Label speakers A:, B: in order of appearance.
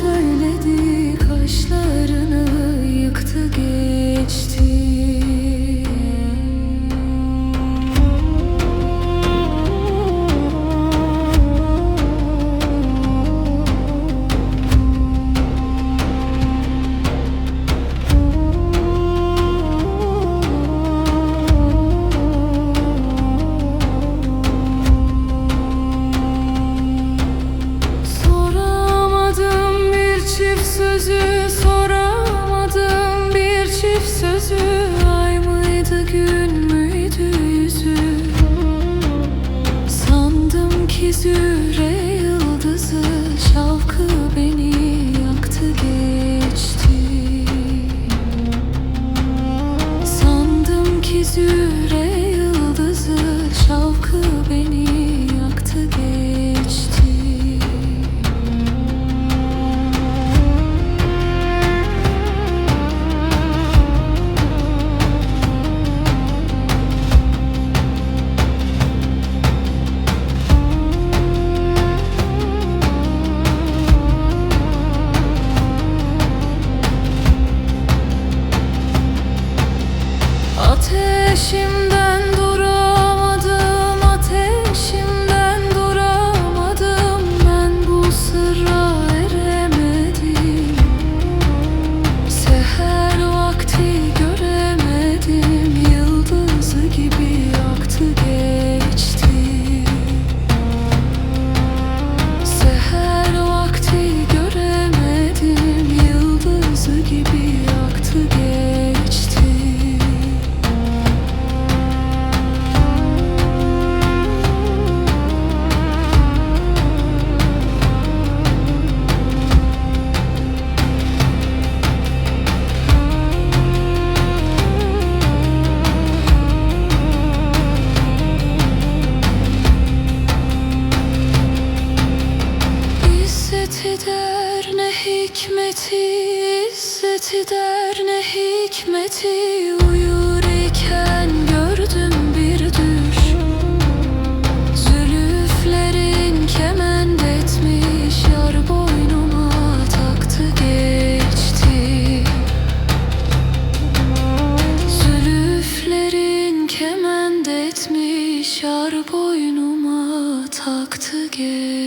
A: turn sözü ay mıydı gün müydü yüzü? Sandım ki züre yıldızı şavkı beni yaktı geçti. Sandım ki züre yıldızı şavkı beni hikmeti izzeti der ne hikmeti? Uyur iken gördüm bir düş. Zülüflerin kement etmiş yar boynuma taktı geçti. Zülüflerin kement etmiş yar boynuma taktı geçti.